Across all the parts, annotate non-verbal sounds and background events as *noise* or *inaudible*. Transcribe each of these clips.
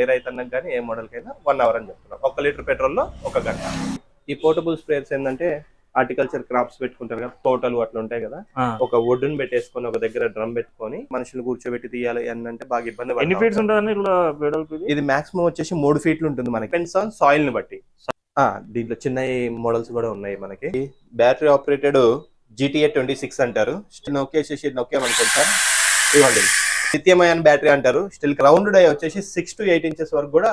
ఏ రైతన్నకు కానీ ఏ మోడల్కైనా one hour అని చెప్తున్నాం. ఒక లీటర్ పెట్రోల్లో ఒక గంట. ఈ పోర్టబుల్ స్ప్రేయర్స్ ఏంటంటే హార్టికల్చర్ క్రాప్స్ పెట్టుకుంటారు కదా తోటలు అట్లా ఉంటాయి కదా. ఒక వుడ్ని పెట్టేసుకొని ఒక దగ్గర డ్రమ్ పెట్టుకొని మనుషులు కూర్చోబెట్టి తీయాలి అని అంటే బాగా ఇబ్బంది ఎన్ని ఫీట్స్ ఇది మాక్సిమం వచ్చేసి మూడు ఫీట్లు ఉంటుంది మనకి. డిపెండ్స్ ఆన్ సాయిల్ని బట్టి. దీంట్లో చిన్న మోడల్స్ కూడా ఉన్నాయి మనకి. Battery operated GTA twenty six అంటారు. నొక్కేసేసి నొక్కామనుకోండి సార్ ఇవ్వండి. లిథియం అయాన్ బ్యాటరీ అంటారు. స్టిల్ గ్రౌండ్ డై వచ్చేసి సిక్స్ టు ఎయిట్ ఇంచెస్ వరకు కూడా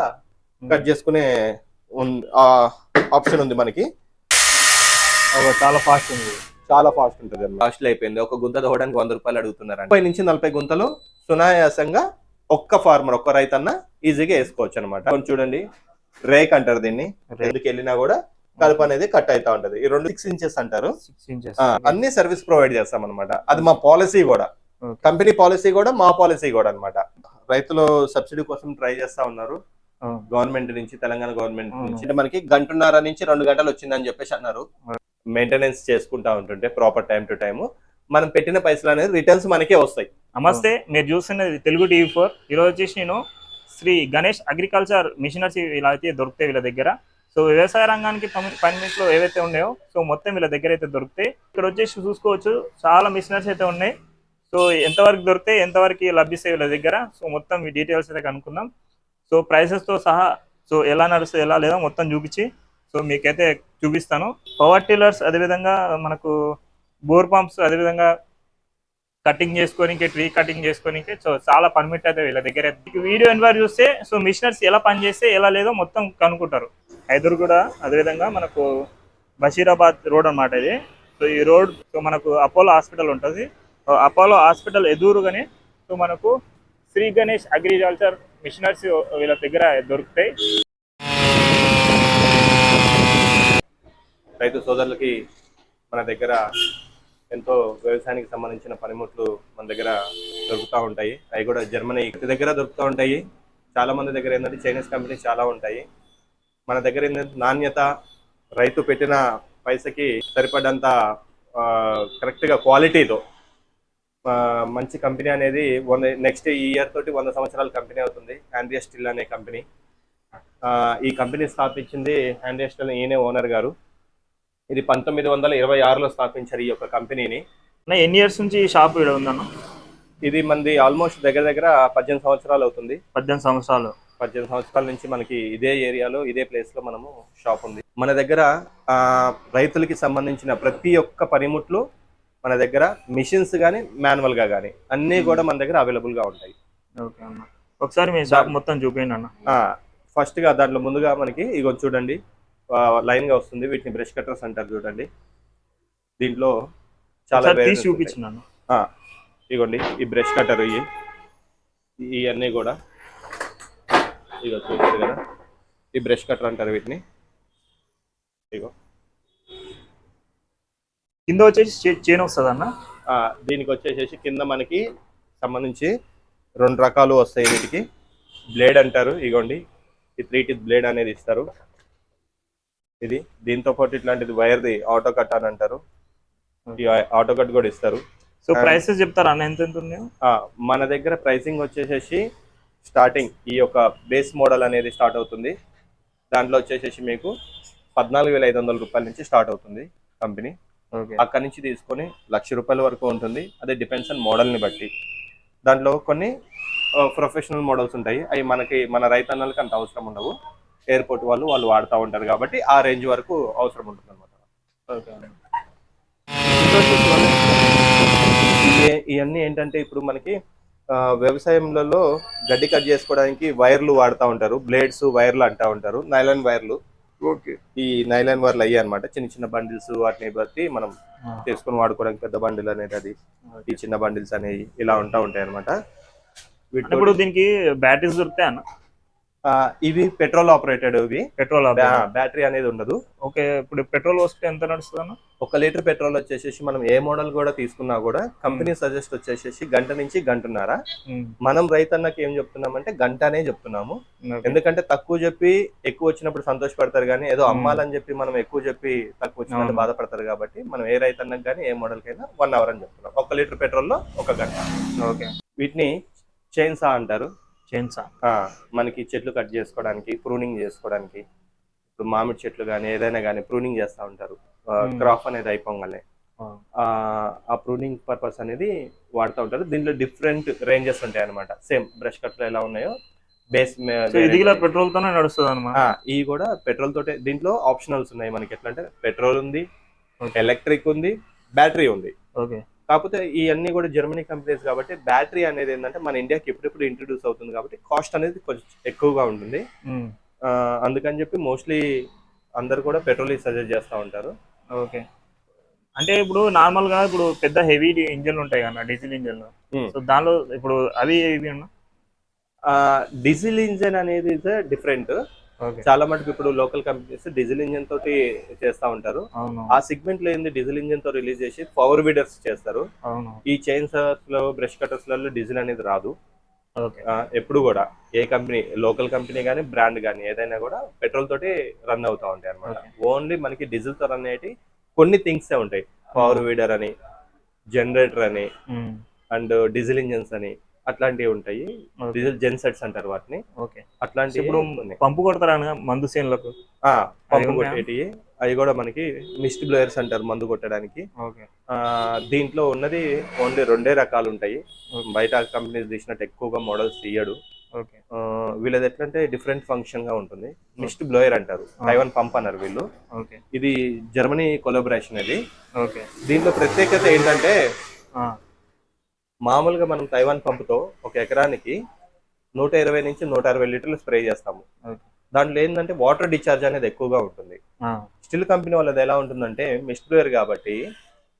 కట్ చేసుకునే ఆప్షన్ ఉంది మనకి. చాలా ఫాస్ట్ ఉంది. చాలా ఫాస్ట్ ఉంటుంది కాస్ట్లీ అయిపోయింది. ఒక గుంత తవ్వడానికి వంద రూపాయలు అడుగుతున్నారు ముప్పై నుంచి నలభై గుంతలు సునాయాసంగా ఒక్క ఫార్మర్ ఒక్క రైతన్న ఈజీగా వేసుకోవచ్చు అనమాట చూడండి. రేక్ అంటారు దీన్ని. ఎందుకు వెళ్ళినా కూడా కలుపు అనేది కట్ అవుతా ఉంటది. ఈ రెండు సిక్స్ ఇంచెస్ అంటారు. అన్ని సర్వీస్ ప్రొవైడ్ చేస్తాం అనమాట అది మా పాలసీ కూడా. కంపెనీ పాలసీ కూడా మా పాలసీ కూడా అన్నమాట. రైతులు సబ్సిడీ కోసం ట్రై చేస్తా ఉన్నారు. గవర్నమెంట్ నుంచి తెలంగాణ గవర్నమెంట్. నుంచి. అంటే మనకి గంటన్నర నుంచి రెండు గంటలు వచ్చిందని చెప్పేసి అన్నారు. మెయింటెనెన్స్ చేసుకుంటా ఉంటుంటే ప్రాపర్ టైం టు టైం మనం పెట్టిన పైసలు అనేది రిటర్న్స్ మనకే వస్తాయి. నమస్తే మీరు చూస్తున్నది తెలుగు టీవీ ఫోర్. ఈరోజు వచ్చేసి నేను శ్రీ గణేష్ అగ్రికల్చర్ మిషనరీస్ ఇలా అయితే దొరుకుతాయి వీళ్ళ దగ్గర. సో వ్యవసాయ రంగానికి పని- పనిముట్లు ఏవైతే ఉన్నాయో సో మొత్తం వీళ్ళ దగ్గర అయితే దొరుకుతాయి. ఇక్కడ వచ్చేసి చూసుకోవచ్చు చాలా మిషనరీస్ అయితే ఉన్నాయి. సో ఎంతవరకు దొరికితే ఎంతవరకు లభిస్తాయి వీళ్ళ దగ్గర. సో మొత్తం ఈ డీటెయిల్స్ అయితే కనుక్కుందాం. సో ప్రైసెస్తో సహా సో ఎలా నడుస్తుంది ఎలా లేదో మొత్తం చూపించి సో మీకైతే చూపిస్తాను. పవర్ టిల్లర్స్ అదేవిధంగా మనకు బోర్ పంప్స్ అదేవిధంగా కటింగ్ చేసుకోనికి ట్రీ కటింగ్ చేసుకోనికి సో చాలా పర్మిట్ అయితే వీళ్ళ దగ్గర. అయితే. వీడియో ఎన్వర్ చూస్తే సో మిషనర్స్ ఎలా పనిచేస్తే ఎలా లేదో మొత్తం కనుక్కుంటారు. హైదర్ కూడా అదేవిధంగా మనకు బషీరాబాద్ రోడ్ అన్నమాట ఇది. సో ఈ రోడ్ సో మనకు అపోలో హాస్పిటల్ ఉంటుంది. అపోలో హాస్పిటల్ ఎదురుగానే సో మనకు శ్రీ గణేష్ అగ్రికల్చర్ మిషనర్స్ వీళ్ళ దగ్గర దొరుకుతాయి. రైతు సోదరులకి మన దగ్గర ఎంతో వ్యవసాయానికి సంబంధించిన పనిముట్లు మన దగ్గర దొరుకుతూ ఉంటాయి. అవి కూడా జర్మనీ దగ్గర దొరుకుతూ ఉంటాయి. చాలా మంది దగ్గర ఏంటంటే చైనీస్ కంపెనీస్ చాలా ఉంటాయి. మన దగ్గర ఏంటంటే నాణ్యత రైతు పెట్టిన పైసకి సరిపడంత కరెక్ట్గా క్వాలిటీతో మంచి కంపెనీ అనేది వంద నెక్స్ట్ ఈ ఇయర్ తోటి వంద సంవత్సరాల కంపెనీ అవుతుంది ఆండ్రియా స్టిల్ అనే కంపెనీ. ఆ, ఈ కంపెనీ స్థాపించింది ఆండ్రియా స్టిల్ ఈయనే ఓనర్ గారు. ఇది పంతొమ్మిది వందల ఇరవై ఆరులో స్థాపించారు ఈ యొక్క కంపెనీని. ఎన్ని ఇయర్స్ నుంచి ఈ షాప్ ఇక్కడ ఉందన్న ఇది మనది ఆల్మోస్ట్ దగ్గర దగ్గర పద్దెనిమిది సంవత్సరాలు అవుతుంది. పద్దెనిమిది సంవత్సరాలు. పద్దెనిమిది సంవత్సరాల నుంచి మనకి ఇదే ఏరియాలో ఇదే ప్లేస్లో మనము షాప్ ఉంది. మన దగ్గర ఆ, రైతులకి సంబంధించిన ప్రతి ఒక్క పనిముట్లు మన దగ్గర మిషన్స్ కానీ మాన్యువల్గా కానీ అన్నీ కూడా మన దగ్గర అవైలబుల్గా ఉంటాయి. ఓకే అన్న. ఒకసారి మీ షాప్ మొత్తం చూపించండి అన్న. ఆ, ఫస్ట్గా దాంట్లో ముందుగా మనకి ఇగో చూడండి. లైన్గా వస్తుంది. వీటిని బ్రష్ కట్టర్స్ అంటారు చూడండి. దీంట్లో చాలా తీసి. చూపించినాను ఆ, ఇగోండి. ఈ బ్రష్ కట్టర్ ఇవి. ఇవన్నీ కూడా. ఇగో చూసారు కదా. ఈ బ్రష్ కట్టర్ అంటారు వీటిని. ఇగో. కింద వచ్చేసి చైన్ వస్తుంది అన్న ఆ, దీనికి వచ్చేసేసి కింద మనకి సంబంధించి రెండు రకాలు వస్తాయి వీటికి. బ్లేడ్ అంటారు ఇగోండి. ఈ త్రీ టీత్ బ్లేడ్ అనేది ఇస్తారు. ఇది దీంతో పాటు ఇట్లాంటిది వైర్ది ఆటో కట్ అని అంటారు. ఈ ఆటో కట్ కూడా ఇస్తారు. సో ప్రైసెస్ చెప్తారా అన్న? ఎంత ఎంత ఉన్నాయో? మన దగ్గర ప్రైసింగ్ వచ్చేసేసి స్టార్టింగ్ ఈ యొక్క బేస్ మోడల్ అనేది స్టార్ట్ అవుతుంది. దాంట్లో వచ్చేసేసి మీకు పద్నాలుగు వేల ఐదు వందల రూపాయల నుంచి స్టార్ట్ అవుతుంది కంపెనీ. అక్కడి నుంచి తీసుకొని లక్ష రూపాయల వరకు ఉంటుంది. అదే డిపెండ్స్ ఆన్ మోడల్ని బట్టి. దాంట్లో కొన్ని ప్రొఫెషనల్ మోడల్స్ ఉంటాయి. అవి మనకి మన రైతన్నలకి అంత అవసరం ఉండవు. ఎయిర్పోర్ట్ వాళ్ళు వాళ్ళు వాడుతూ ఉంటారు కాబట్టి ఆ రేంజ్ వరకు అవసరం ఉంటుంది అనమాట ఇవన్నీ ఏంటంటే ఇప్పుడు మనకి వ్యవసాయంలో గడ్డి కట్ చేసుకోవడానికి వైర్లు వాడుతూ ఉంటారు. బ్లేడ్స్ వైర్లు అంటా ఉంటారు. నైలాన్ వైర్లు. ఈ నైలాన్ వైర్లు అయ్యాయి అనమాట చిన్న చిన్న బండిల్స్ వాటిని బట్టి మనం. చేసుకొని వాడుకోవడానికి పెద్ద బండిల్ అనేది అది. ఈ చిన్న బండిల్స్ అనేవి ఇలా ఉంటా ఉంటాయి అనమాట ఇప్పుడు దీనికి బ్యాటరీస్ దొరుకుతాయి అన్న ఇవి పెట్రోల్ ఆపరేటెడ్ ఇవి. పెట్రోల్ బ్యా- బ్యాటరీ అనేది ఉండదు. ఓకే ఇప్పుడు పెట్రోల్ వస్తే ఎంత నడుస్తుంది అన్న ఒక లీటర్ పెట్రోల్ వచ్చేసేసి మనం ఏ మోడల్ కూడా తీసుకున్నా కూడా కంపెనీ సజెస్ట్ వచ్చేసేసి గంట నుంచి గంటన్నర. మనం రైతన్నకి ఏం చెప్తున్నామంటే గంటనే చెప్తున్నాము. ఎందుకంటే తక్కువ చెప్పి ఎక్కువ వచ్చినప్పుడు సంతోషపడతారు కానీ ఏదో. అమ్మాలని చెప్పి మనం ఎక్కువ చెప్పి తక్కువ వచ్చినట్టు అవును. బాధపడతారు కాబట్టి మనం ఏ రైతన్నకి కానీ ఏ మోడల్ కైనా వన్ అవర్ అని చెప్తున్నాం. ఒక లీటర్ పెట్రోల్లో ఒక గంట. ఓకే. వీటిని చైన్ సా అంటారు. చైన్సా మనకి చెట్లు కట్ చేసుకోవడానికి ప్రూనింగ్ చేసుకోవడానికి ఇప్పుడు మామిడి చెట్లు కానీ ఏదైనా కానీ ప్రూనింగ్ చేస్తూ ఉంటారు. Hmm. క్రాప్ అనేది అయిపోగానే. ఆ, ప్రూనింగ్ పర్పస్ అనేది వాడుతూ ఉంటారు. దీంట్లో డిఫరెంట్ రేంజెస్ ఉంటాయి అనమాట సేమ్ బ్రష్ కట్లు ఎలా ఉన్నాయో బేస్ సో ఇది ఇలా పెట్రోల్ తోనే నడుస్తుంది అనమాట ఇవి కూడా పెట్రోల్ తోటే దీంట్లో ఆప్షనల్స్ ఉన్నాయి మనకి. ఎట్లా అంటే పెట్రోల్ ఉంది. ఎలక్ట్రిక్ ఉంది బ్యాటరీ ఉంది. ఓకే కాకపోతే ఇవన్నీ కూడా జర్మనీ కంపెనీస్ కాబట్టి బ్యాటరీ అనేది ఏంటంటే మన ఇండియాకి ఎప్పుడెప్పుడు ఇంట్రడ్యూస్ అవుతుంది కాబట్టి కాస్ట్ అనేది కొంచెం ఎక్కువగా ఉంటుంది. ఆ, అందుకని చెప్పి మోస్ట్లీ అందరు కూడా పెట్రోల్ సజెస్ట్ చేస్తూ ఉంటారు. ఓకే అంటే ఇప్పుడు నార్మల్గా ఇప్పుడు పెద్ద హెవీ ఇంజన్ ఉంటాయి కదా డీజిల్ ఇంజన్ Hmm. సో దానిలో ఇప్పుడు అవి ఉన్నా డీజిల్ ఇంజన్ అనేది డిఫరెంట్ చాలా మటుకు ఇప్పుడు లోకల్ కంపెనీస్ డీజిల్ ఇంజన్ తోటి చేస్తూ ఉంటారు. ఆ సెగ్మెంట్లో ఏంది? డీజిల్ ఇంజన్తో రిలీజ్ చేసి పవర్ వీడర్స్ చేస్తారు. ఈ చైన్స్లో బ్రష్ కటర్స్లలో డీజిల్ అనేది రాదు. ఎప్పుడు కూడా ఏ కంపెనీ లోకల్ కంపెనీ కానీ బ్రాండ్ కానీ ఏదైనా కూడా పెట్రోల్ తోటి రన్ అవుతా ఉంటాయి అనమాట ఓన్లీ మనకి డీజిల్తో రన్ అయ్యేటి కొన్ని థింగ్స్ ఉంటాయి. పవర్ వీడర్ అని జనరేటర్ అని అండ్ డీజిల్ ఇంజన్స్ అని. అట్లాంటివి ఉంటాయి. డీజిల్ జెన్సెట్స్ అంటారు వాటిని. ఓకే. అట్లాంటివి ఇప్పుడు. పంపు కొడతారా అనగా మందు సేన్లకు పంపు? కొట్టేటివి. అవి కూడా మనకి మిస్ట్ బ్లోయర్స్ అంటారు మందు కొట్టడానికి. దీంట్లో ఉన్నది ఓన్లీ రెండే రకాలు ఉంటాయి. బయట కంపెనీస్ తీసినట్టు ఎక్కువగా మోడల్స్ తీయడు. వీళ్ళది ఎట్లంటే డిఫరెంట్ ఫంక్షన్గా ఉంటుంది మిస్ట్ బ్లోయర్ అంటారు. తైవాన్ పంప్ అన్నారు వీళ్ళు. ఇది జర్మనీ కొలాబరేషన్ ఇది ఓకే. దీంట్లో ప్రత్యేకత ఏంటంటే మామూలుగా మనం తైవాన్ పంపుతో ఒక ఎకరానికి నూట ఇరవై నుంచి నూట అరవై లీటర్లు స్ప్రే చేస్తాము. దాంట్లో ఏంటంటే వాటర్ డిశ్చార్జ్ అనేది ఎక్కువగా ఉంటుంది. స్టిల్ కంపెనీ వాళ్ళది ఎలా ఉంటుందంటే మిస్ట్ బ్లోయర్ కాబట్టి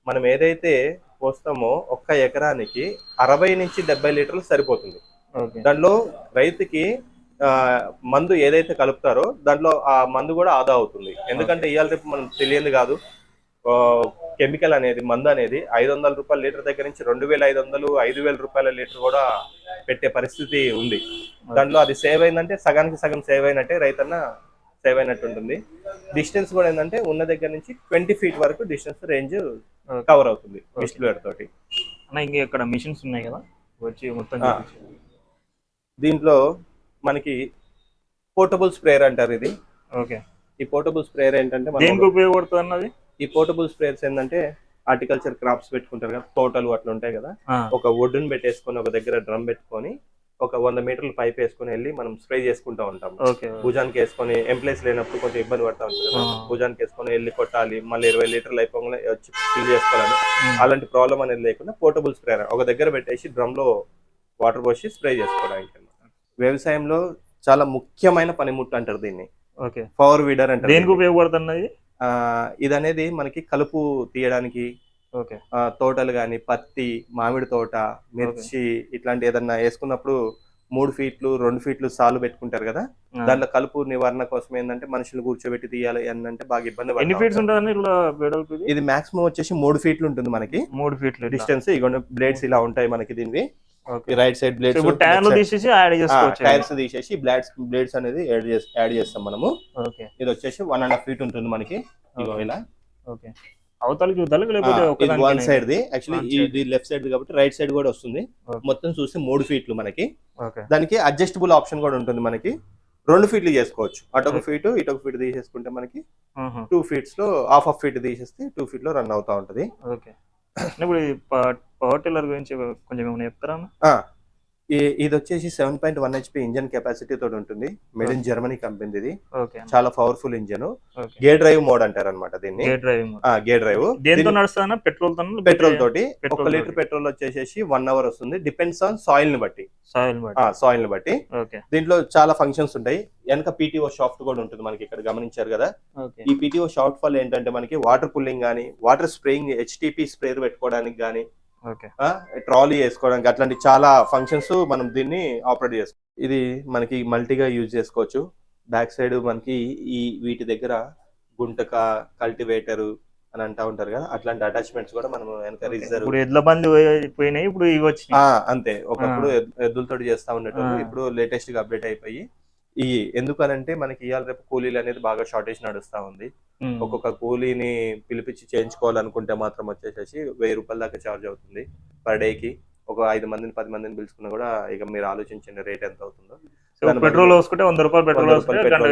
మనం ఏదైతే పోస్తామో ఒక్క ఎకరానికి అరవై నుంచి డెబ్బై లీటర్లు సరిపోతుంది. దాంట్లో రైతుకి మందు ఏదైతే కలుపుతారో దాంట్లో ఆ మందు కూడా ఆదా అవుతుంది. ఎందుకంటే ఇవాళ రేపు మనం తెలియదు కాదు. కెమికల్ అనేది మందు అనేది ఐదు వందల రూపాయల లీటర్ దగ్గర నుంచి రెండు వేల ఐదు వందలు ఐదు వేల రూపాయల లీటర్ కూడా పెట్టే పరిస్థితి ఉంది. దాంట్లో అది సేవ్ అయిందంటే సగానికి సగం సేవ్ అయినట్టే రైతన్న సేవ్ అయినట్టు ఉంటుంది డిస్టెన్స్ కూడా ఏంటంటే ఉన్న దగ్గర నుంచి ట్వంటీ ఫీట్ వరకు డిస్టెన్స్ రేంజ్. కవర్ అవుతుంది మిస్ట్ తోటి. ఇంకా ఇక్కడ మిషన్స్ ఉన్నాయి కదా వచ్చి మొత్తం. దీంట్లో మనకి పోర్టబుల్ స్ప్రేయర్ అంటారు ఇది. ఓకే. ఈ పోర్టబుల్ స్ప్రేయర్ ఏంటంటే ఉపయోగపడుతుంది అన్నది? ఈ పోర్టబుల్ స్ప్రేయర్స్ ఏంటంటే హార్టికల్చర్ క్రాప్స్ పెట్టుకుంటారు కదా తోటలు అట్లా ఉంటాయి కదా. ఒక వుడ్ని పెట్టేసుకొని ఒక దగ్గర డ్రమ్ పెట్టుకొని ఒక వంద మీటర్లు పైప్ వేసుకొని వెళ్ళి మనం స్ప్రే చేసుకుంటూ ఉంటాం భుజానికి వేసుకొని ఎంప్లాయీస్ లేనప్పుడు కొంచెం ఇబ్బంది పడతా ఉంటుంది. భుజానికి వేసుకొని వెళ్ళి కొట్టాలి మళ్ళీ ఇరవై లీటర్లు అయిపోగానే వచ్చి ఫిల్ చేసుకోవాలని అలాంటి ప్రాబ్లం అనేది లేకుండా పోర్టబుల్ స్ప్రేయర్ ఒక దగ్గర పెట్టేసి డ్రమ్లో వాటర్ పోసి స్ప్రే చేసుకోవడానికి. వ్యవసాయంలో చాలా ముఖ్యమైన పనిముట్టు అంటారు దీన్ని. ఓకే. పవర్ వీడర్ అంటారు దేనికి దీన్ని. ఇది అనేది మనకి కలుపు తీయడానికి ఓకే తోటలు కానీ పత్తి మామిడి తోట మిర్చి ఇట్లాంటి ఏదన్నా వేసుకున్నప్పుడు మూడు ఫీట్లు రెండు ఫీట్లు సాలు పెట్టుకుంటారు కదా. దాంట్లో కలుపు నివారణ కోసం ఏంటంటే మనుషులు కూర్చోబెట్టి తీయాలి అని అంటే బాగా ఇబ్బంది ఎన్ని ఫీట్స్ ఇట్లా ఇది? మాక్సిమం వచ్చేసి మూడు ఫీట్లు ఉంటుంది మనకి మూడు ఫీట్లు. డిస్టెన్స్ ఇగో బ్లేడ్స్ ఇలా ఉంటాయి మనకి దీనివి రైట్ సైడ్ సో ఇప్పుడు టైర్లు బ్లేడ్స్ తీసేసి యాడ్ చేసుకోవచ్చు టైర్స్ తీసేసి బ్లేడ్స్ బ్లేడ్స్ అనేది యాడ్ చేసి యాడ్ చేస్తాం మనము. ఓకే ఇది వచ్చేసి వన్ అండ్ హాఫ్ ఫీట్ ఉంటుంది మనకి. ఇగో ఇలా. ఓకే అవతలకి చూద్దాం లేకపోతే వన్ సైడ్ ది. యాక్చువల్లీ. ఇది లెఫ్ట్ సైడ్ కాబట్టి రైట్ సైడ్ కూడా వస్తుంది. మొత్తం చూస్తే మూడు ఫీట్లు మనకి. ఓకే దానికి అడ్జస్టబుల్ ఆప్షన్ కూడా ఉంటుంది మనకి. రెండు ఫీట్లు చేసుకోవచ్చు. అటు ఒక ఫీట్ ఇటు ఒక ఫీట్ తీసేసుకుంటే మనకి టూ ఫీట్స్లో హాఫ్ ఆఫ్ ఫీట్ తీసేస్తే టూ ఫీట్లో రన్ అవుతా ఉంటది. ఓకే *clears throat* ఇప్పుడు పవర్ టిల్లర్ గురించి కొంచెం ఏమైనా చెప్తారా ఇది వచ్చేసి seven point one HP engine capacity తోటి ఉంటుంది. మేడ్ ఇన్ జర్మనీ కంపెనీ ఇది. చాలా powerful engine. Gear drive mode అంటారు అనమాట దీన్ని. గేర్ డ్రైవ్ దేంతో పెట్రోల్తో పెట్రోల్ తోటి. ఒక లీటర్. పెట్రోల్ వచ్చేసేసి వన్ అవర్ వస్తుంది. డిపెండ్స్ ఆన్ సాయిల్ని బట్టి. సాయిల్ని బట్టి. దీంట్లో చాలా ఫంక్షన్స్ ఉంటాయి. వెనక పీటీఓ షాఫ్ట్ కూడా ఉంటుంది మనకి ఇక్కడ గమనించారు కదా. ఈ పీటీఓ షార్ట్ ఫాల్ ఏంటంటే మనకి వాటర్ పుల్లింగ్ కానీ వాటర్ స్ప్రేయింగ్ హెచ్టిపి స్ప్రేయర్ పెట్టుకోవడానికి ఓకే ట్రాలీ వేసుకోవడానికి అట్లాంటి చాలా ఫంక్షన్స్ మనం దీన్ని ఆపరేట్ చేసుకోవచ్చు ఇది మనకి మల్టీగా యూజ్ చేసుకోవచ్చు. బ్యాక్ సైడ్ మనకి ఈ వీటి దగ్గర గుంటక కల్టివేటర్ అని అంటా ఉంటారు కదా అట్లాంటి అటాచ్మెంట్స్ కూడా మనం వెనక రిజర్వ్ ఇప్పుడు ఎడ్ల పోయి- పోయినాయి ఇప్పుడు ఇవి వచ్చినాయి. అంతే. ఒకప్పుడు ఎద్- ఎద్దులతోటి చేస్తా ఉండేటోళ్ళు ఆ. ఇప్పుడు లేటెస్ట్గా అప్డేట్ అయిపోయి ఈ ఎందుకనంటే మనకి ఇవాళ రేపు కూలీలు అనేది బాగా షార్టేజ్ నడుస్తా ఉంది. ఒక్కొక్క కూలీని పిలిపించి చేయించుకోవాలనుకుంటే మాత్రం వచ్చేసేసి వెయ్యి రూపాయల దాకా ఛార్జ్ అవుతుంది పర్కి. ఒక ఐదు మందిని పది మందిని పిలుచుకున్నా కూడా ఇక మీరు ఆలోచించండి రేట్ ఎంత అవుతుందో. పెట్రోల్ వేసుకుంటే వంద రూపాయలు పెట్రోల్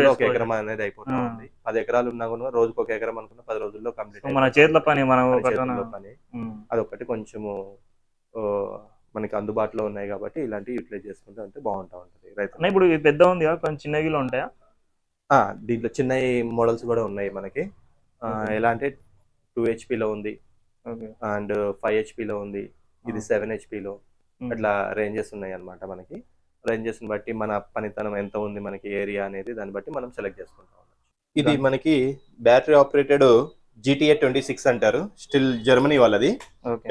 ఒక. ఎకరం అనేది అయిపోతా ఆ. ఉంది పది ఎకరాలు ఉన్నా కూడా రోజుకు ఒక ఎకరం అనుకున్న పది రోజుల్లో కంప్లీట్ మన చేతిలో పని మనం పని. అదొకటి కొంచెము మనకి అందుబాటులో ఉన్నాయి కాబట్టి ఇలాంటివి యూటిలైజ్ చేసుకుంటే అంటే బాగుంటా ఉంటుంది. రైతు ఇప్పుడు ఇది పెద్ద ఉంది కదా కొంచెం చిన్న గిలో ఉంటాయా? దీంట్లో చిన్న మోడల్స్ కూడా ఉన్నాయి మనకి. ఎలా అంటే టూ హెచ్పిలో ఉంది. అండ్ ఫైవ్ హెచ్పిలో ఉంది. ఇది. సెవెన్ హెచ్పిలో అట్లా రేంజెస్ ఉన్నాయి అన్నమాట మనకి రేంజెస్ బట్టి మన పనితనం ఎంత ఉంది మనకి ఏరియా అనేది దాన్ని బట్టి మనం సెలెక్ట్ చేసుకుంటాం ఇది. మనకి battery operated GTA twenty six అంటారు. స్టిల్ జర్మనీ వాళ్ళది.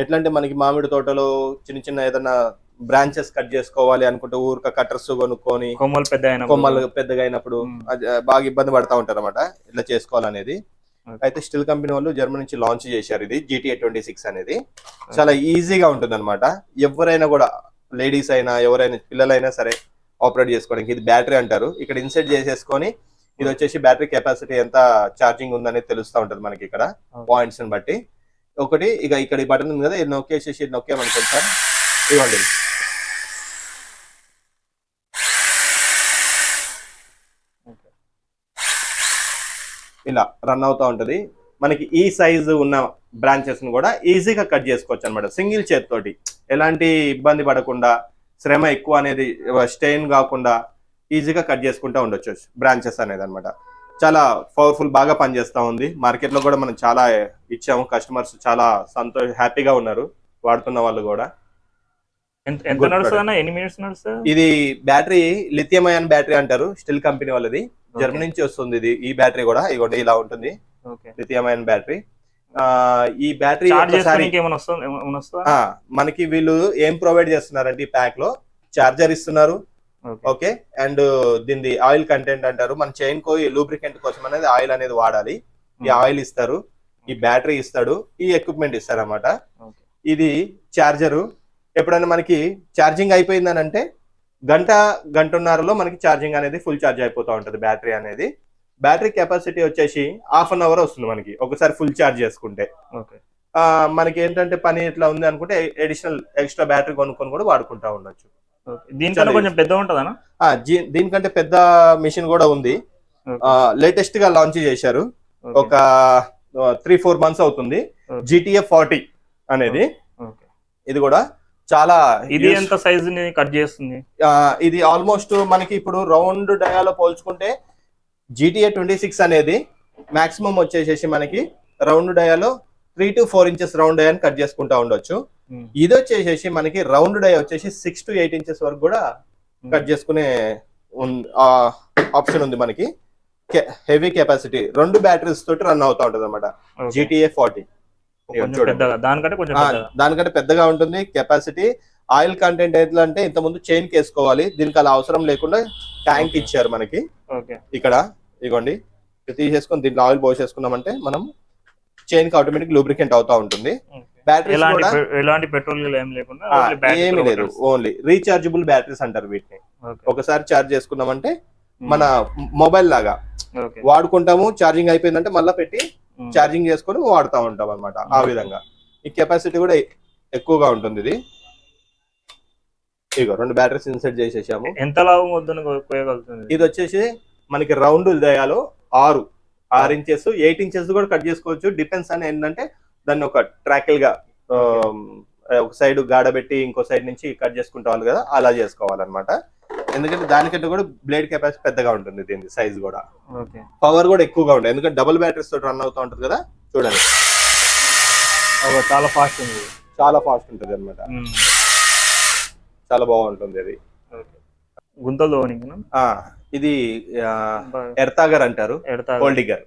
ఎట్లా అంటే మనకి మామిడి తోటలో చిన్న చిన్న ఏదైనా బ్రాంచెస్ కట్ చేసుకోవాలి అనుకుంటే ఊరిక కట్టర్స్ కొనుక్కొని కొమ్మలు పెద్ద కొమ్మలు పెద్దగా అయినప్పుడు Mm. అది బాగా ఇబ్బంది పడతా ఉంటారు అనమాట ఇట్లా చేసుకోవాలనేది. అయితే స్టిల్ కంపెనీ వాళ్ళు జర్మనీ నుంచి లాంచ్ చేశారు ఇది జీటీఏ ట్వంటీ సిక్స్ అనేది. చాలా ఈజీగా ఉంటుంది అనమాట ఎవరైనా కూడా లేడీస్ అయినా ఎవరైనా పిల్లలైనా సరే ఆపరేట్ చేసుకోవడానికి ఇది బ్యాటరీ అంటారు. ఇక్కడ ఇన్సెట్ చేసేసుకొని ఇది వచ్చేసి బ్యాటరీ కెపాసిటీ ఎంత ఛార్జింగ్ ఉందనేది తెలుస్తూ ఉంటుంది మనకి ఇక్కడ. పాయింట్స్ని బట్టి ఒకటి ఇక ఇక్కడ ఈ బటన్ ఉంది కదా ఇది నొక్కేసేసి ఇది నొక్కేమనుకోండి సార్ ఇవ్వండి. ఇలా రన్ అవుతా ఉంటది మనకి ఈ సైజు ఉన్న బ్రాంచెస్ని కూడా ఈజీగా కట్ చేసుకోవచ్చు అనమాట సింగిల్ చేతితోటి ఎలాంటి ఇబ్బంది పడకుండా శ్రమ ఎక్కువ అనేది స్టెయిన్ కాకుండా ఈజీగా కట్ చేసుకుంటూ ఉండొచ్చు. బ్రాంచెస్ అనేది అనమాట చాలా పవర్ఫుల్ బాగా పనిచేస్తా ఉంది. మార్కెట్లో కూడా మనం చాలా ఇచ్చాము. కస్టమర్స్ చాలా సంతోష హ్యాపీగా ఉన్నారు. వాడుతున్న వాళ్ళు కూడా. ఇది బ్యాటరీ లిథియం అయాన్ బ్యాటరీ అంటారు. స్టిల్ కంపెనీ వాళ్ళది. జర్మనీ నుంచి వస్తుంది ఇది. ఈ బ్యాటరీ కూడా ఇగోండి ఇలా ఉంటుంది. Lithium ion battery. ఈ బ్యాటరీ మనకి వీళ్ళు ఏం ప్రొవైడ్ చేస్తున్నారంటే ఈ ప్యాక్లో? చార్జర్ ఇస్తున్నారు. ఓకే. అండ్ దీని ఆయిల్ కంటెంట్ అంటారు. మన చైన్ కో లూబ్రికెంట్ కోసం అనేది ఆయిల్ అనేది వాడాలి. ఈ ఆయిల్ ఇస్తారు. ఈ బ్యాటరీ ఇస్తాడు. ఈ ఎక్విప్మెంట్ ఇస్తారు అనమాట ఇది చార్జరు. ఎప్పుడైనా మనకి ఛార్జింగ్ అయిపోయిందని అంటే గంట గంటన్నరలో మనకి ఛార్జింగ్ అనేది ఫుల్ ఛార్జ్ అయిపోతూ ఉంటుంది బ్యాటరీ అనేది. బ్యాటరీ కెపాసిటీ వచ్చేసి హాఫ్ అన్ అవర్ వస్తుంది మనకి. ఒకసారి ఫుల్ ఛార్జ్ చేసుకుంటే. మనకి ఏంటంటే పని ఇట్లా ఉంది అనుకుంటే ఎడిషనల్ ఎక్స్ట్రా బ్యాటరీ కొనుక్కొని కూడా వాడుకుంటా ఉండొచ్చు. దీనికన్నా కొంచెం పెద్ద జీ- దీనికంటే పెద్ద మిషన్ కూడా ఉంది. లేటెస్ట్గా లాంచ్ చేశారు. ఒక త్రీ ఫోర్ మంత్స్ అవుతుంది. జిటిఎఫ్ ఫార్టీ అనేది. ఇది కూడా చాలా ఇది ఎంత సైజ్ని కట్ చేస్తుంది? ఇది ఆల్మోస్ట్ మనకి ఇప్పుడు రౌండ్ డయాలో పోల్చుకుంటే జీటీఏ ట్వంటీ సిక్స్ అనేది మాక్సిమం వచ్చేసేసి మనకి round డయాలో three to four inches round డయాని cut చేసుకుంటా ఉండొచ్చు. ఇది వచ్చేసేసి మనకి రౌండ్ డై వచ్చేసి సిక్స్ టు ఎయిట్ ఇంచెస్ వరకు కూడా కట్ చేసుకునే ఆప్షన్ ఉంది మనకి. Heavy capacity. రెండు బ్యాటరీస్ తోటి రన్ అవుతా ఉంటది అనమాట. GTA forty. దానికంటే కొంచెం పెద్దగా. దానికంటే పెద్దగా ఉంటుంది. కెపాసిటీ ఆయిల్ కంటెంట్ ఎట్లా అంటే ఇంత ముందు చైన్ వేసుకోవాలి దీనికి అలా అవసరం లేకుండా ట్యాంక్. ఇచ్చారు మనకి. ఇక్కడ ఇగోండి. తీసేసుకొని దీంట్లో ఆయిల్ పోసేసుకున్నామంటే మనం చైన్కి ఆటోమేటిక్ లూబ్రికెంట్ అవుతా ఉంటుంది ఓకే. బ్యాటరీస్ ఎలాంటి కూడా పె- ఎలాంటి పెట్రోల్ ఏం లేకుండా ఏమీ లేదు. ఓన్లీ రీఛార్జబుల్ బ్యాటరీస్ అంటారు వీటిని. ఒకసారి ఛార్జ్ చేసుకున్నామంటే ఉమ్. మన మొబైల్ లాగా. వాడుకుంటాము ఛార్జింగ్ అయిపోయిందంటే మళ్ళీ పెట్టి. ఛార్జింగ్ చేసుకొని వాడుతూ ఉంటాం అనమాట ఆ Hmm. విధంగా ఈ కెపాసిటీ కూడా ఎక్కువగా ఉంటుంది ఇది ఇగో రెండు బ్యాటరీస్ ఇన్సెట్ చేసేసాము ఎంత లాభం వద్దని ఉపయోగపడుతుంది ఇది వచ్చేసి మనకి రౌండ్ దయాలో ఆరు ఆరు ఇంచెస్ ఎయిట్ ఇంచెస్ కూడా కట్ చేసుకోవచ్చు. డిపెండ్స్ అని ఏంటంటే దాన్ని ఒక ట్రాకిల్గా ఆ, ఒక సైడ్ గాడబెట్టి ఇంకో సైడ్ నుంచి కట్ చేసుకుంటావాలి కదా అలా చేసుకోవాలన్నమాట. ఎందుకంటే దానికంటే కూడా బ్లేడ్ కెపాసిటీ పెద్దగా ఉంటుంది దీని సైజ్ కూడా. పవర్ కూడా ఎక్కువగా ఉంటుంది. ఎందుకంటే డబుల్ బ్యాటరీస్ తోటి రన్ అవుతూ ఉంటుంది కదా చూడండి. చాలా ఫాస్ట్ ఉంది. చాలా ఫాస్ట్ ఉంటుంది అనమాట. చాలా బాగుంటుంది అది. గుంతలు ఇది ఎర్తాగర్ అంటారు. హోల్డిగర్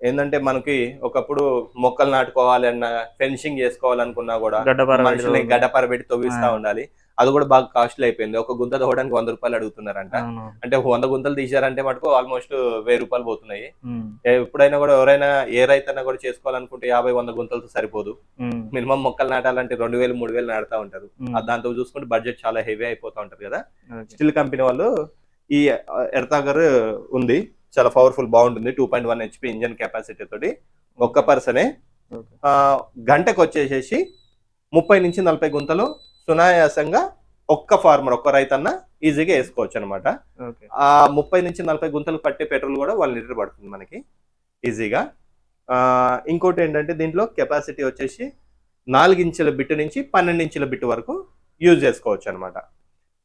ఏంటంటే మనకి ఒకప్పుడు మొక్కలు నాటుకోవాలి అన్న ఫెన్సింగ్ చేసుకోవాలనుకున్నా కూడా మనుషుల్ని గడ్డపార పెట్టి తవ్విస్తా. ఉండాలి. అది కూడా బాగా కాస్ట్లీ అయిపోయింది. ఒక గుంత తవ్వడానికి వంద రూపాయలు అడుగుతున్నారంట. అంటే వంద గుంతలు తీశారంటే మటుకు ఆల్మోస్ట్ వెయ్యి రూపాయలు పోతున్నాయి. ఎప్పుడైనా కూడా ఎవరైనా ఏ రైతన్నా కూడా చేసుకోవాలనుకుంటే యాభై వంద గుంతలతో సరిపోదు. మినిమం మొక్కలు నాటాలంటే రెండు వేలు మూడు వేలు నాటుతా ఉంటారు. దాంతో చూసుకుంటే బడ్జెట్ చాలా హెవీ అయిపోతా ఉంటది కదా. స్టిల్ కంపెనీ వాళ్ళు ఈ ఎర్తాగర్ ఉంది. చాలా పవర్ఫుల్ బాగుంటుంది. Two point one HP engine capacity తోటి ఒక్క పర్సనే గంటకు వచ్చేసేసి ముప్పై నుంచి నలభై గుంతలు సునాయాసంగా ఒక్క ఫార్మర్ ఒక్క రైతన్న ఈజీగా వేసుకోవచ్చు అనమాట ఆ ముప్పై నుంచి నలభై గుంతలు పట్టే పెట్రోల్ కూడా వన్ లీటర్ పడుతుంది మనకి ఈజీగా. ఆ, ఇంకోటి ఏంటంటే దీంట్లో కెపాసిటీ వచ్చేసి నాలుగు ఇంచుల బిట్ నుంచి పన్నెండు ఇంచుల బిట్ వరకు యూజ్ చేసుకోవచ్చు అనమాట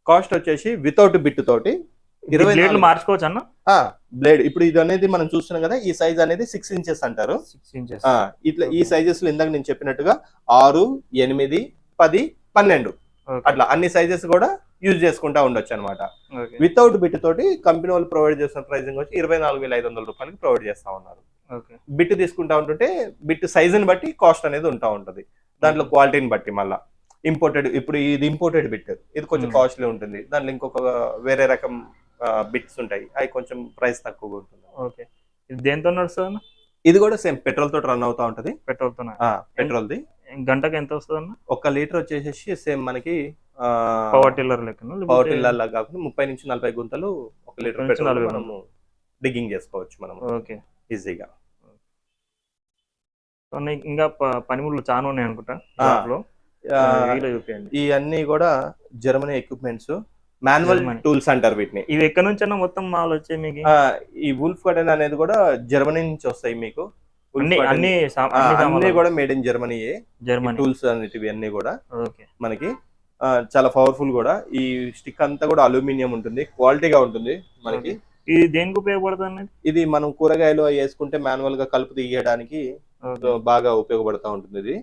కాస్ట్ వచ్చేసి వితౌట్ బిట్ తోటి ఇరవై మార్చుకోవచ్చు అన్న బ్లేడ్. ఇప్పుడు ఇది అనేది మనం చూస్తున్నాం కదా ఈ సైజ్ అనేది సిక్స్ ఇంచెస్ అంటారు. Six inches. ఆ, ఇట్లా ఈ సైజెస్లో ఇందాక నేను చెప్పినట్టుగా ఆరు ఎనిమిది పది పన్నెండు. అట్లా అన్ని సైజెస్ కూడా యూజ్ చేసుకుంటా ఉండొచ్చు అనమాట వితౌట్ బిట్ తోటి కంపెనీ వాళ్ళు ప్రొవైడ్ చేసిన ప్రైసింగ్ వచ్చి ఇరవై నాలుగు వేల ఐదు వందల రూపాయలకి ప్రొవైడ్ చేస్తా ఉన్నారు. బిట్ తీసుకుంటా ఉంటుంటే బిట్ సైజుని బట్టి కాస్ట్ అనేది ఉంటా ఉంటది. దాంట్లో క్వాలిటీని బట్టి మళ్ళా. ఇంపోర్టెడ్ ఇప్పుడు ఇది ఇంపోర్టెడ్ బిట్ ఇది కొంచెం Hmm. కాస్ట్లీ ఉంటుంది. దాంట్లో ఇంకొక వేరే రకం బిట్స్ ఉంటాయి. అవి కొంచెం ప్రైస్ తక్కువగా ఉంటుంది. ఓకే ఇది దేంతో నడుస్తుంది ఇది కూడా సేమ్ పెట్రోల్ తోటి రన్ అవుతా ఉంటది. పెట్రోల్ ది. గంటకి ఎంత వస్తుంది అన్న ఒక లీటర్ వచ్చేసేసి సేమ్ మనకి పవర్ టిల్లర్ లెక్కన పవర్ టిల్లర్ లాగా కాకుండా ముప్పై నుంచి నలభై గుంతలు ఒక లీటర్ పెట్రోల్ మనము డిగ్గింగ్ చేసుకోవచ్చు మనం ఓకే. ఈజీగా ఇంకా పనిముట్లు చాలా ఉన్నాయి అనుకుంటా ఇవన్నీ కూడా జర్మనీ ఎక్విప్మెంట్స్ మాన్యువల్. టూల్స్ అంటారు వీటిని. ఇవి ఎక్కడి నుంచి అన్న మొత్తం మాల్ వచ్చాయి మీకు? ఈ వుల్ఫ్ కటన్ అనేది కూడా జర్మనీ నుంచి వస్తాయి మీకు. అన్ని కూడా made in Germany Germany tools అనేటివి అన్ని కూడా మనకి చాలా పవర్ఫుల్ కూడా. ఈ స్టిక్ అంతా కూడా అల్యూమినియం ఉంటుంది. క్వాలిటీగా ఉంటుంది మనకి. ఇది దేనికి ఉపయోగపడుతుంది ఇది మనం కూరగాయలు వేసుకుంటే మాన్యువల్గా కలుపు తీయడానికి బాగా ఉపయోగపడతా ఉంటుంది ఇది.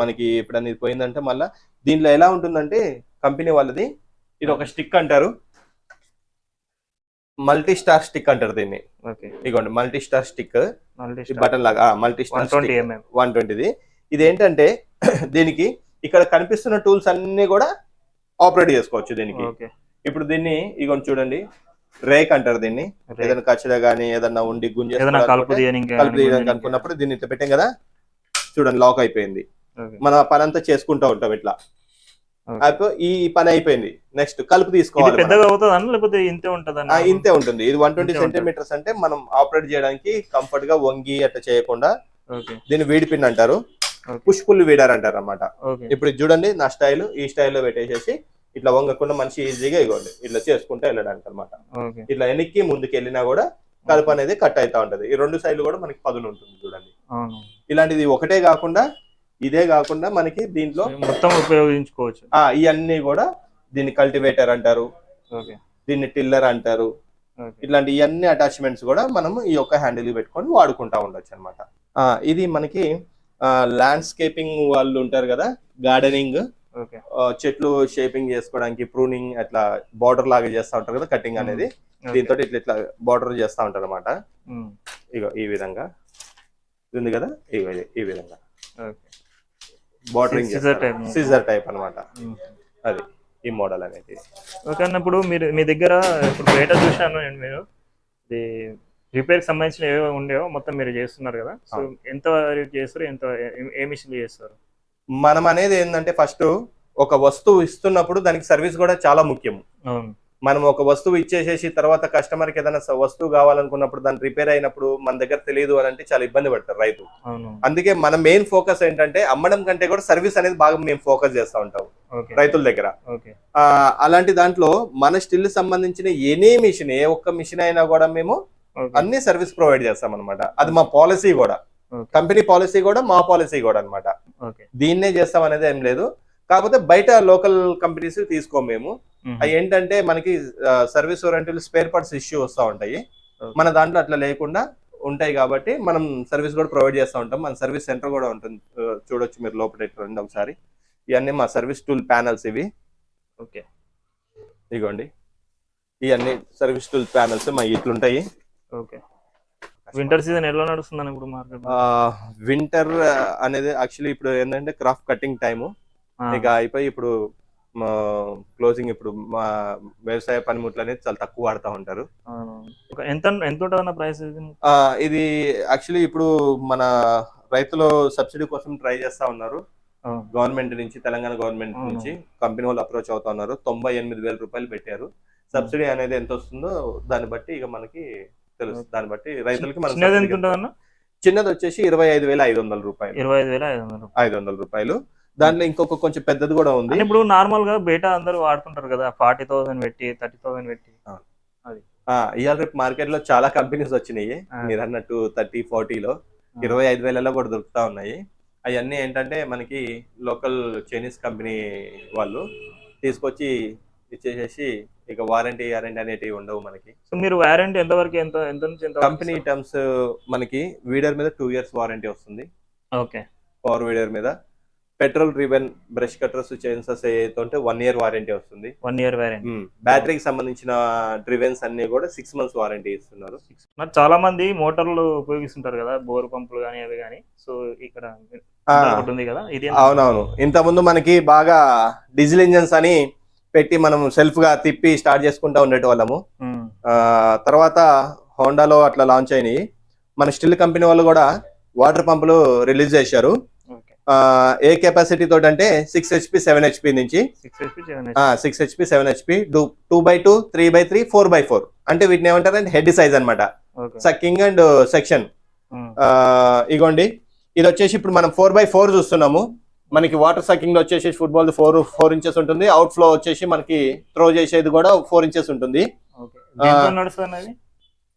మనకి ఎప్పుడన్నా ఇది పోయిందంటే మళ్ళా దీంట్లో ఎలా ఉంటుందంటే కంపెనీ వాళ్ళది ఇది ఒక స్టిక్ అంటారు. మల్టీ స్టార్ స్టిక్ అంటారు దీన్ని. ఇదిగోండి మల్టీ స్టార్ స్టిక్ బటన్ లాగా మల్టీ వన్ స్టార్ వన్ ట్వంటీది. ఇది ఏంటంటే *clears throat* దీనికి ఇక్కడ కనిపిస్తున్న టూల్స్ అన్ని కూడా ఆపరేట్ చేసుకోవచ్చు దీనికి. ఇప్పుడు దీన్ని ఇగోండి చూడండి. రేక్ అంటారు దీన్ని. ఏదైనా కచ్చడా గానీ ఏదన్నా ఉండి గుంజ కలుపు తీయడానికి అనుకున్నప్పుడు దీన్ని ఇట్లా పెట్టాం కదా. చూడండి లాక్ అయిపోయింది. మన పని అంతా చేసుకుంటూ ఉంటాం ఇట్లా. అప్పుడు ఈ పని అయిపోయింది. నెక్స్ట్ కలుపు తీసుకోవాలి. పెద్దగా అవుతుంది? లేకపోతే ఇంతే ఉంటుంది? ఆ, ఇంతే ఉంటుంది. ఇది వన్ ట్వంటీ. సెంటీమీటర్స్ అంటే మనం ఆపరేట్ చేయడానికి కంఫర్ట్గా వంగి అట్లా చేయకుండా ఓకే. దీన్ని వీడి పిన్ అంటారు. Okay. పుష్ పుల్ వీడర్ అంటారు అనమాట ఓకే. ఇప్పుడు చూడండి నా స్టైల్ ఈ స్టైల్లో పెట్టేసేసి ఇట్లా వంగకుండా మంచి ఈజీగా ఇవ్వండి. ఇట్లా చేసుకుంటూ వెళ్ళడానికి అనమాట ఓకే. ఇట్లా వెనక్కి ముందుకు వెళ్ళినా కూడా కలుపు అనేది కట్ అవుతా ఉంటది. ఈ రెండు సైడ్లు కూడా మనకి పదులు ఉంటుంది చూడండి. అవును. ఇలాంటిది ఒకటే కాకుండా ఇదే కాకుండా మనకి దీంట్లో మొత్తం ఉపయోగించుకోవచ్చు. ఆ ఇవన్నీ కూడా దీన్ని కల్టివేటర్ అంటారు. ఓకే. దీన్ని టిల్లర్ అంటారు. ఇట్లాంటి ఇవన్నీ అటాచ్మెంట్స్ కూడా మనం ఈ యొక్క హ్యాండిల్ పెట్టుకొని వాడుకుంటా ఉండొచ్చు అనమాట ఇది మనకి ల్యాండ్స్కేపింగ్ వాళ్ళు ఉంటారు కదా గార్డెనింగ్ చెట్లు షేపింగ్ చేసుకోవడానికి ప్రూనింగ్ అట్లా బార్డర్ లాగా చేస్తా ఉంటారు కదా కటింగ్ అనేది. దీంతో ఇట్లా ఇట్లా బార్డర్ చేస్తా ఉంటారు అనమాట ఇగో ఈ విధంగా. ఇది ఉంది కదా? ఇగో ఇది ఈ విధంగా. ఓకే. బార్డరింగ్. సిజర్ టైప్ అన్నమాట. ఉమ్. అది ఈ మోడల్ అనేది. ఓకే అన్న ఇప్పుడు మీరు మీ దగ్గర ఇప్పుడు బయట చూశాను నేను మీరు. ఇది రిపేర్ సంబంధించిన ఏవో ఉండేవో మొత్తం మీరు చేస్తున్నారు కదా. సో ఎంత చేస్తారు? ఎంత ఏ- మిషన్ చేస్తారు? మనం అనేది ఏంటంటే ఫస్ట్ ఒక వస్తువు ఇస్తున్నప్పుడు దానికి సర్వీస్ కూడా చాలా ముఖ్యం. మనం ఒక వస్తువు ఇచ్చేసేసి తర్వాత కస్టమర్కి ఏదైనా వస్తువు కావాలనుకున్నప్పుడు దాని రిపేర్ అయినప్పుడు మన దగ్గర తెలియదు అని అంటే చాలా ఇబ్బంది పడతారు రైతు. అందుకే మన మెయిన్ ఫోకస్ ఏంటంటే అమ్మడం కంటే కూడా సర్వీస్ అనేది బాగా మేము ఫోకస్ చేస్తూ ఉంటాం రైతుల దగ్గర. అలాంటి దాంట్లో మన స్టిల్ సంబంధించిన ఎనీ మిషన్ ఏ ఒక్క మిషన్ అయినా కూడా మేము అన్ని సర్వీస్ ప్రొవైడ్ చేస్తాం అనమాట అది మా పాలసీ కూడా. కంపెనీ పాలసీ కూడా మా పాలసీ కూడా అన్నమాట. ఓకే. దీన్నే చేస్తాం అనేది ఏం లేదు. కాకపోతే బయట లోకల్ కంపెనీస్ తీసుకోం మేము. అవి ఏంటంటే మనకి service oriented spare parts issue వస్తూ ఉంటాయి. మన దాంట్లో అట్లా లేకుండా ఉంటాయి కాబట్టి మనం సర్వీస్ కూడా ప్రొవైడ్ చేస్తూ ఉంటాం. మన సర్వీస్ సెంటర్ కూడా ఉంటుంది. చూడొచ్చు మీరు లోపల రండి ఒకసారి. ఇవన్నీ మా సర్వీస్ టూల్ ప్యానల్స్ ఇవి. ఓకే. ఇగోండి. ఇవన్నీ సర్వీస్ టూల్ ప్యానల్స్ మా ఇట్లుంటాయి. ఓకే. వింటర్ సీజన్ ఎలా నడుస్తుందని ఇప్పుడు మార్కెట్? వింటర్ అనేది యాక్చువల్లీ ఇప్పుడు ఏంటంటే క్రాఫ్ట్ కటింగ్ టైము. ఇక అయిపోయి ఇప్పుడు క్లోజింగ్ ఇప్పుడు మా వ్యవసాయ పనిముట్లు అనేది చాలా తక్కువ వాడుతూ ఉంటారు. ఎంత ఎంత ఉంటుంది అన్న ప్రైస్ ఇది? యాక్చువల్లీ ఇప్పుడు మన రైతులు సబ్సిడీ కోసం ట్రై చేస్తా ఉన్నారు. గవర్నమెంట్ నుంచి తెలంగాణ గవర్నమెంట్. నుంచి కంపెనీ వాళ్ళు అప్రోచ్ అవుతా ఉన్నారు. తొంభై ఎనిమిది వేల రూపాయలు పెట్టారు. సబ్సిడీ అనేది ఎంత వస్తుందో దాన్ని బట్టి ఇక మనకి తెలుసు. దాన్ని బట్టి రైతులకి చిన్నది వచ్చేసి ఇరవై ఐదు వేల ఐదు వందల రూపాయలు. ఇరవై ఐదు వేల ఐదు వందల రూపాయలు. దాంట్లో ఇంకొక కొంచెం పెద్దది కూడా ఉంది. ఇప్పుడు నార్మల్గా బయట అందరూ వాడుతుంటారు కదా ఫార్టీ థౌసండ్ పెట్టి థర్టీ థౌసండ్ పెట్టి. ఇవాళ రేపు మార్కెట్లో చాలా కంపెనీస్ వచ్చినాయి. మీరు అన్నట్టు థర్టీ ఫార్టీలో ఇరవై ఐదు వేలలో కూడా దొరుకుతా ఉన్నాయి. అవన్నీ ఏంటంటే మనకి లోకల్ చైనీస్ కంపెనీ వాళ్ళు తీసుకొచ్చి ఇచ్చేసేసి ఇక వారంటీ గ్యారంటీ అనేటివి ఉండవు మనకి. సో మీరు వారంటీ ఎంత వరకు ఎంత ఎంత నుంచి ఎంత కంపెనీ టర్మ్స్ మనకి వీడర్ మీద టూ ఇయర్స్ వారంటీ వస్తుంది. ఓకే. పవర్ వీడర్ మీద. Petrol ribbon brush cutters chainsaws ఏదైతే ఉంటే వన్ ఇయర్ వారంటీ వస్తుంది. వన్ ఇయర్ వారంటీ బ్యాటరీకి సంబంధించిన డ్రివెన్స్ అన్ని కూడా సిక్స్ మంత్స్ వారంటీ ఇస్తున్నారు. మరి చాలా మంది మోటార్లు ఉపయోగిస్తుంటారు కదా బోర్ పంపులు కానీ అవి కానీ సో ఇక్కడ ఉంది కదా ఇది అవునవును. ఇంత ముందు మనకి బాగా డీజిల్ ఇంజన్స్ అని పెట్టి మనం సెల్ఫ్గా తిప్పి స్టార్ట్ చేసుకుంటా ఉండేటి వాళ్ళము ఆ, తర్వాత హోండాలో అట్లా లాంచ్ అయినాయి. మన స్టిల్ కంపెనీ వాళ్ళు కూడా వాటర్ పంపులు రిలీజ్ చేశారు. ఏ కెపాసిటీ తోటి అంటే సిక్స్ హెచ్పి సెవెన్ హెచ్పి నుంచి. Six HP seven HP two by two three by three four by four అంటే వీటిని ఏమంటారు అంటే హెడ్ సైజ్ అనమాట ఓకే సక్కింగ్ అండ్ సెక్షన్ ఇగోండి. ఇది వచ్చేసి ఇప్పుడు మనం ఫోర్ బై ఫోర్ చూస్తున్నాము. మనకి వాటర్ సకింగ్ వచ్చేసి ఫుట్బాల్ ఫోర్ ఫోర్ ఇంచెస్ ఉంటుంది. అవుట్ ఫ్లో వచ్చేసి మనకి త్రో చేసేది కూడా ఫోర్ ఇంచెస్ ఉంటుంది.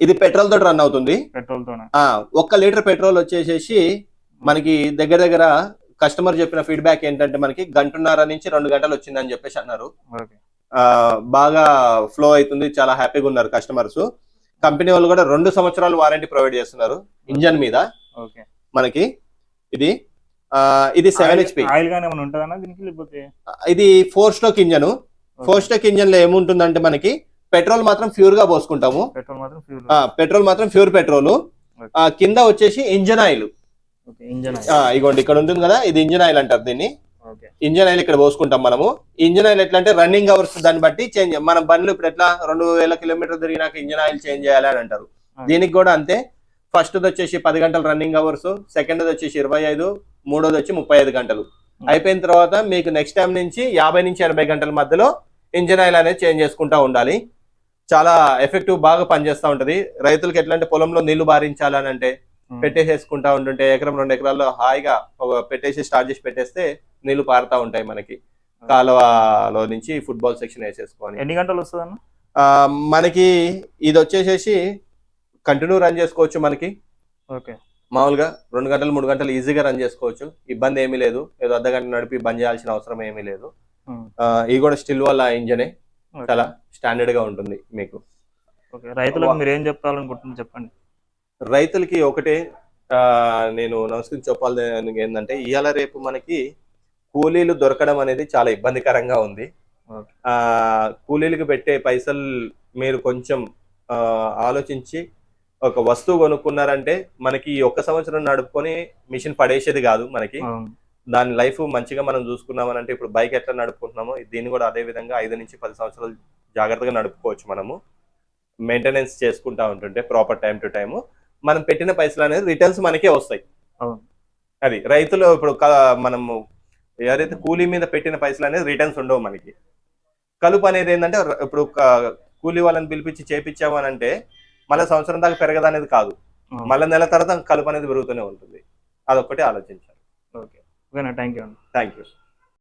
ఇది పెట్రోల్ తోటి రన్ అవుతుంది. పెట్రోల్ ఒక్క లీటర్ పెట్రోల్ వచ్చేసేసి మనకి దగ్గర దగ్గర కస్టమర్ చెప్పిన ఫీడ్బ్యాక్ ఏంటంటే మనకి గంటన్నర నుంచి రెండు గంటలు వచ్చిందని చెప్పేసి అన్నారు. బాగా ఫ్లో అవుతుంది చాలా హ్యాపీగా ఉన్నారు కస్టమర్స్. కంపెనీ వాళ్ళు కూడా రెండు సంవత్సరాలు వారంటీ ప్రొవైడ్ చేస్తున్నారు ఇంజన్ మీద. మనకి ఇది ఇది సెవెన్ హెచ్పి ఇది four stroke engine. Four stroke ఇంజన్లో ఏముంటుందంటే మనకి పెట్రోల్ మాత్రం ప్యూర్గా పోసుకుంటాము. పెట్రోల్ మాత్రం ప్యూర్ పెట్రోల్ ఆ, కింద వచ్చేసి ఇంజన్ ఆయిల్. ఇగోండి ఇక్కడ ఉంటుంది కదా ఇది ఇంజన్ ఆయిల్ అంటారు దీన్ని. ఇంజన్ ఆయిల్ ఇక్కడ పోసుకుంటాం మనము. ఇంజన్ ఆయిల్ ఎట్లా అంటే రన్నింగ్ అవర్స్ దాన్ని బట్టి చేంజ్ మన బండ్లు ఇప్పుడు ఎట్లా రెండు వేల కిలోమీటర్ తిరిగినాక ఇంజన్ ఆయిల్ చేంజ్ చేయాలి అని అంటారు. దీనికి కూడా అంతే. ఫస్ట్ వచ్చేసి పది గంటలు రన్నింగ్ అవర్స్ సెకండ్ వచ్చేసి ఇరవై ఐదు మూడోది వచ్చి ముప్పై ఐదు గంటలు. అయిపోయిన తర్వాత మీకు నెక్స్ట్ టైం నుంచి యాభై నుంచి ఎనభై గంటల మధ్యలో ఇంజన్ ఆయిల్ అనేది చేంజ్ చేసుకుంటా ఉండాలి. చాలా ఎఫెక్టివ్ బాగా పనిచేస్తూ ఉంటది. రైతులకు ఎట్లా అంటే పొలంలో నీళ్ళు బారించాలని అంటే పెట్టేసేసుకుంటా ఉంటుంటే ఎకరం రెండు ఎకరాల్లో హాయిగా ఒక పెట్టేసి స్టార్ట్ చేసి పెట్టేస్తే నీళ్ళు పారుతా ఉంటాయి మనకి. కాలువలో నుంచి ఫుట్బాల్ సెక్షన్ వేసేసుకొని. ఎన్ని గంటలు వస్తుంది మనకి ఇది వచ్చేసేసి కంటిన్యూ రన్ చేసుకోవచ్చు మనకి. ఓకే. మామూలుగా రెండు గంటలు మూడు గంటలు ఈజీగా రన్ చేసుకోవచ్చు. ఇబ్బంది ఏమీ లేదు. ఏదో అర్ధ గంట నడిపి బంద్ చేయాల్సిన అవసరం ఏమీ లేదు. ఇది కూడా స్టిల్ వాళ్ళ ఇంజనే. చాలా స్టాండర్డ్గా ఉంటుంది మీకు. రైతులకు మీరు ఏం చెప్పాలనుకుంటున్నారు చెప్పండి. రైతులకి ఒకటే ఆ, నేను నమస్కరించి చెప్పాలి ఏంటంటే ఇవాళ రేపు మనకి కూలీలు దొరకడం అనేది చాలా ఇబ్బందికరంగా ఉంది. కూలీలకు పెట్టే పైసలు మీరు కొంచెం ఆలోచించి ఒక వస్తువు కొనుక్కున్నారంటే మనకి ఈ ఒక్క సంవత్సరం నడుపుకొని మిషన్ పడేసేది కాదు మనకి. దాని లైఫ్ మంచిగా మనం చూసుకున్నామనంటే ఇప్పుడు బైక్ ఎట్లా నడుపుకుంటున్నామో దీన్ని కూడా అదే విధంగా ఐదు నుంచి పది సంవత్సరాలు జాగ్రత్తగా నడుపుకోవచ్చు మనము. మెయింటెనెన్స్ చేసుకుంటా ఉంటుంటే ప్రాపర్ టైం టు టైము. మనం పెట్టిన పైసలు అనేది రిటర్న్స్ మనకే వస్తాయి. అది రైతులు ఇప్పుడు మనము ఎవరైతే కూలీ మీద పెట్టిన పైసలు అనేది రిటర్న్స్ ఉండవు మనకి. కలుపు అనేది ఏంటంటే ఇప్పుడు కూలీ వాళ్ళని పిలిపించి చేపించామని అంటే మళ్ళీ సంవత్సరం దాకా పెరగదనేది కాదు. మళ్ళీ నెల తర్వాత కలుపు అనేది పెరుగుతూనే ఉంటుంది. అదొక్కటే ఆలోచించాలి. ఓకే. ఓకేనా? Thank you thank you